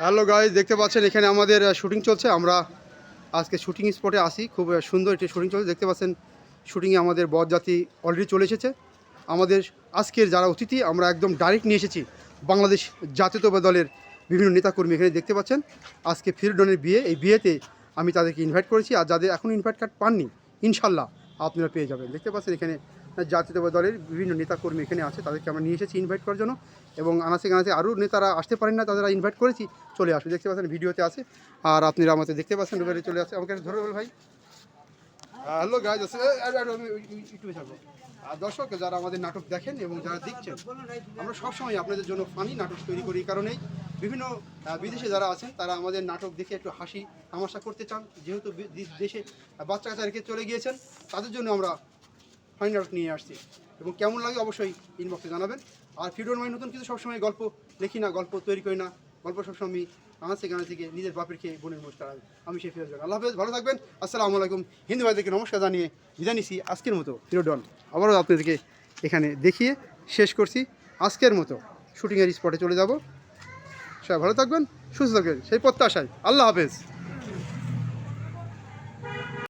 Hello guys দেখতে পাচ্ছেন এখানে আমাদের শুটিং চলছে। আমরা আজকে শুটিং স্পটে আসি। খুব সুন্দর একটি শুটিং চলছে। দেখতে পাচ্ছেন শুটিংয়ে আমাদের বরযাত্রী অলরেডি চলে এসেছে। আমাদের আজকের যারা অতিথি, আমরা একদম ডাইরেক্ট নিয়ে এসেছি বাংলাদেশ জাতীয়তাবাদী দলের বিভিন্ন নেতাকর্মী এখানে দেখতে পাচ্ছেন। আজকে ফিরডনের বিয়ে, এই বিয়েতে আমি তাদেরকে ইনভাইট করেছি। আর যাদের এখন ইনভাইট কার্ড পাননি, ইনশাল্লাহ আপনারা পেয়ে যাবেন। দেখতে পাচ্ছেন এখানে জাতীয়তাবাদী দলের বিভিন্ন নেতাকর্মী এখানে আছে, তাদেরকে আমরা নিয়ে এসেছি ইনভাইট করার জন্য এবং আনাসে গানাসে আরও নেতারা আসতে পারেন না তাদের ইনভাইট করেছি, চলে আসবে দেখতে পাচ্ছেন ভিডিওতে আছে, আর আপনারা আমাদের দেখতে পাচ্ছেন রুবেলে চলে আসে আমাকে ধরে বল ভাই। হ্যালো গাইজ আছে আর দর্শক, যারা আমাদের নাটক দেখেন এবং যারা দেখছেন, আমরা সবসময় আপনাদের জন্য ফানি নাটক তৈরি করি কারণেই বিভিন্ন বিদেশে যারা আছেন, তারা আমাদের নাটক দেখে একটু হাসি তামাশা করতে চান। যেহেতু দেশে বাচ্চা কাচ্চা রেখে চলে গিয়েছেন, তাদের জন্য আমরা ফাইন নাটক নিয়ে আসছি। এবং কেমন লাগে অবশ্যই ইনবক্সে জানাবেন। আর ফিডোর মাই নতুন কিছু সবসময় গল্প লিখি না, গল্প তৈরি করি না। গল্প সবসময় আমি আনাচে গানা থেকে নিজের বাপের খেয়ে বোনের মুখ তাড়াই আমি সেই ফিরোজ আল্লাহ হাফেজ, ভালো থাকবেন। আসসালামু আলাইকুম। হিন্দু ভাইদেরকে নমস্কার জানিয়ে বিদায় নিছি আজকের মতো। ফিরোডন আবারও আপনাদেরকে এখানে দেখিয়ে শেষ করছি। আজকের মতো শুটিংয়ের স্পটে চলে যাব। সবাই ভালো থাকবেন সুস্থ থাকবেন। সেই প্রত্যাশায়। আল্লাহ হাফেজ।